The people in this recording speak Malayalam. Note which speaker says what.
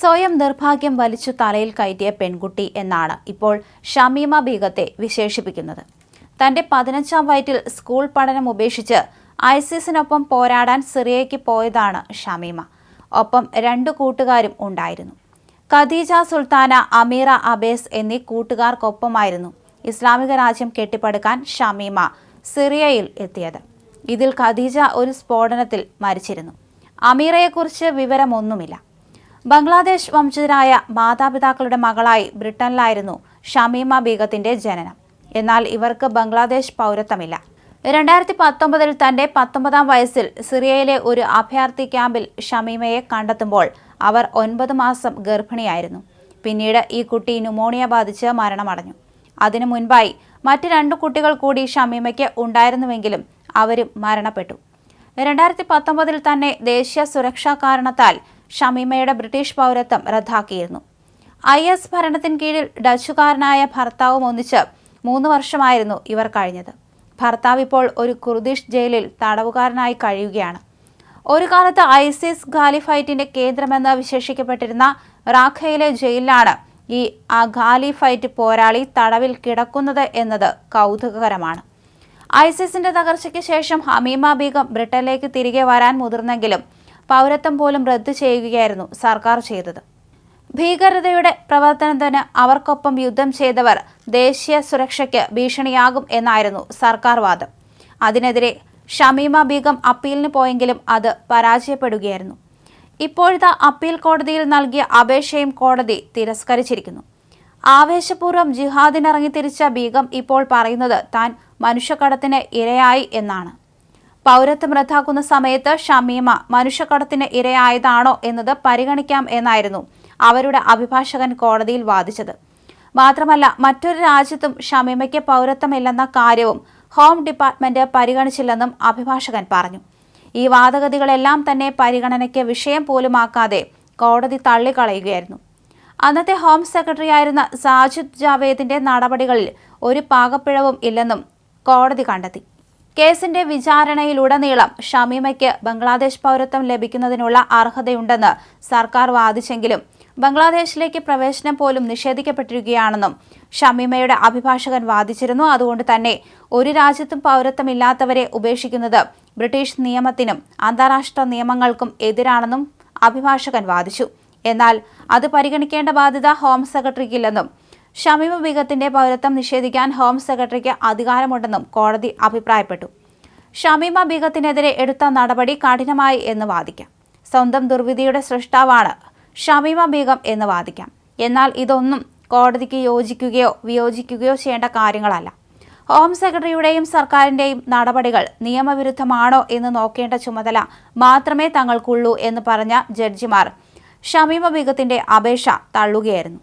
Speaker 1: സ്വയം നിർഭാഗ്യം വലിച്ചു തലയിൽ കയറ്റിയ പെൺകുട്ടി എന്നാണ് ഇപ്പോൾ ഷമീമ ബീഗത്തെ വിശേഷിപ്പിക്കുന്നത്. തന്റെ പതിനഞ്ചാം വയറ്റിൽ സ്കൂൾ പഠനം ഉപേക്ഷിച്ച് ഐസിസിനൊപ്പം പോരാടാൻ സിറിയയ്ക്ക് പോയതാണ് ഷമീമ. ഒപ്പം രണ്ടു കൂട്ടുകാരും ഉണ്ടായിരുന്നു. ഖദീജ സുൽത്താന അമീറ അബേസ് എന്നീ കൂട്ടുകാർക്കൊപ്പമായിരുന്നു ഇസ്ലാമിക രാജ്യം കെട്ടിപ്പടുക്കാൻ ഷമീമ സിറിയയിൽ എത്തിയത്. ഇതിൽ ഖദീജ ഒരു സ്ഫോടനത്തിൽ മരിച്ചിരുന്നു. അമീറയെക്കുറിച്ച് വിവരമൊന്നുമില്ല. ബംഗ്ലാദേശ് വംശജരായ മാതാപിതാക്കളുടെ മകളായി ബ്രിട്ടനിലായിരുന്നു ഷമീമ ബീഗത്തിന്റെ ജനനം. എന്നാൽ ഇവർക്ക് ബംഗ്ലാദേശ് പൗരത്വമില്ല. രണ്ടായിരത്തി പത്തൊമ്പതിൽ തന്റെ പത്തൊമ്പതാം വയസ്സിൽ സിറിയയിലെ ഒരു അഭയാർത്ഥി ക്യാമ്പിൽ ഷമീമയെ കണ്ടെത്തുമ്പോൾ അവർ ഒൻപത് മാസം ഗർഭിണിയായിരുന്നു. പിന്നീട് ഈ കുട്ടി ന്യൂമോണിയ ബാധിച്ച് മരണമടഞ്ഞു. അതിനു മുൻപായി മറ്റ് രണ്ട് കുട്ടികൾ കൂടി ഷമീമയ്ക്ക് ഉണ്ടായിരുന്നുവെങ്കിലും അവരും മരണപ്പെട്ടു. രണ്ടായിരത്തി പത്തൊമ്പതിൽ തന്നെ ദേശീയ സുരക്ഷാ കാരണത്താൽ ഷമീമയുടെ ബ്രിട്ടീഷ് പൗരത്വം റദ്ദാക്കിയിരുന്നു. ഐ എസ് ഭരണത്തിന് കീഴിൽ ഡച്ചുകാരനായ ഭർത്താവും ഒന്നിച്ച് മൂന്ന് വർഷമായിരുന്നു ഇവർ കഴിഞ്ഞത്. ഭർത്താവ് ഇപ്പോൾ ഒരു കുർദിഷ് ജയിലിൽ തടവുകാരനായി കഴിയുകയാണ്. ഒരു കാലത്ത് ഐസിസ് ഖാലിഫൈറ്റിന്റെ കേന്ദ്രമെന്ന് വിശേഷിക്കപ്പെട്ടിരുന്ന റാഖയിലെ ജയിലിലാണ് ഈ ഖാലിഫൈറ്റ് പോരാളി തടവിൽ കിടക്കുന്നത് എന്നത് കൗതുകകരമാണ്. ഐസിസിന്റെ തകർച്ചയ്ക്ക് ശേഷം ഹമീമ ബീഗം ബ്രിട്ടനിലേക്ക് തിരികെ വരാൻ മുതിർന്നെങ്കിലും പൗരത്വം പോലും റദ്ദു ചെയ്യുകയായിരുന്നു സർക്കാർ ചെയ്തത്. ഭീകരതയുടെ പ്രവർത്തനത്തിന് അവർക്കൊപ്പം യുദ്ധം ചെയ്തവർ ദേശീയ സുരക്ഷയ്ക്ക് ഭീഷണിയാകും എന്നായിരുന്നു സർക്കാർ വാദം. അതിനെതിരെ ഷമീമ ബീഗം അപ്പീലിന് പോയെങ്കിലും അത് പരാജയപ്പെടുകയായിരുന്നു. ഇപ്പോഴത്തെ അപ്പീൽ കോടതിയിൽ നൽകിയ അപേക്ഷയും കോടതി തിരസ്കരിച്ചിരിക്കുന്നു. ആവേശപൂർവം ജിഹാദിനിറങ്ങി തിരിച്ച ബീഗം ഇപ്പോൾ പറയുന്നത് താൻ മനുഷ്യക്കടത്തിന് ഇരയായി എന്നാണ്. പൗരത്വം റദ്ദാക്കുന്ന സമയത്ത് ഷമീമ മനുഷ്യക്കടത്തിന് ഇരയായതാണോ എന്നത് പരിഗണിക്കാം എന്നായിരുന്നു അവരുടെ അഭിഭാഷകൻ കോടതിയിൽ വാദിച്ചത്. മാത്രമല്ല മറ്റൊരു രാജ്യത്തും ഷമീമയ്ക്ക് പൗരത്വമില്ലെന്ന കാര്യവും ഹോം ഡിപ്പാർട്ട്മെന്റ് പരിഗണിച്ചില്ലെന്നും അഭിഭാഷകൻ പറഞ്ഞു. ഈ വാദഗതികളെല്ലാം തന്നെ പരിഗണനയ്ക്ക് വിഷയം പോലുമാക്കാതെ കോടതി തള്ളിക്കളയുകയായിരുന്നു. അന്നത്തെ ഹോം സെക്രട്ടറി ആയിരുന്ന സാജിദ് ജാവേദിന്റെ നടപടികളിൽ ഒരു പാകപ്പിഴവും ഇല്ലെന്നും കോടതി കണ്ടെത്തി. കേസിന്റെ വിചാരണയിലുടനീളം ഷമീമയ്ക്ക് ബംഗ്ലാദേശ് പൗരത്വം ലഭിക്കുന്നതിനുള്ള അർഹതയുണ്ടെന്ന് സർക്കാർ വാദിച്ചെങ്കിലും ബംഗ്ലാദേശിലേക്ക് പ്രവേശനം പോലും നിഷേധിക്കപ്പെട്ടിരിക്കുകയാണെന്നും ഷമീമയുടെ അഭിഭാഷകൻ വാദിച്ചിരുന്നു. അതുകൊണ്ട് തന്നെ ഒരു രാജ്യത്തും പൗരത്വമില്ലാത്തവരെ ഉപേക്ഷിക്കുന്നത് ബ്രിട്ടീഷ് നിയമത്തിനും അന്താരാഷ്ട്ര നിയമങ്ങൾക്കും എതിരാണെന്നും അഭിഭാഷകൻ വാദിച്ചു. എന്നാൽ അത് പരിഗണിക്കേണ്ട ബാധ്യത ഹോം സെക്രട്ടറിക്കില്ലെന്നും ഷമീമ ബീഗത്തിന്റെ പൗരത്വം നിഷേധിക്കാൻ ഹോം സെക്രട്ടറിക്ക് അധികാരമുണ്ടെന്നും കോടതി അഭിപ്രായപ്പെട്ടു. ഷമീമ ബീഗത്തിനെതിരെ എടുത്ത നടപടി കഠിനമായി എന്ന് വാദിക്കാം. സ്വന്തം ദുർവിധിയുടെ സൃഷ്ടാവാണ് ഷമീമ ബീഗം എന്ന് വാദിക്കാം. എന്നാൽ ഇതൊന്നും കോടതിക്ക് യോജിക്കുകയോ വിയോജിക്കുകയോ ചെയ്യേണ്ട കാര്യങ്ങളല്ല. ഹോം സെക്രട്ടറിയുടെയും സർക്കാരിന്റെയും നടപടികൾ നിയമവിരുദ്ധമാണോ എന്ന് നോക്കേണ്ട ചുമതല മാത്രമേ തങ്ങൾക്കുള്ളൂ എന്ന് പറഞ്ഞ ജഡ്ജിമാർ ഷമീമ ബീഗത്തിന്റെ അപേക്ഷ തള്ളുകയായിരുന്നു.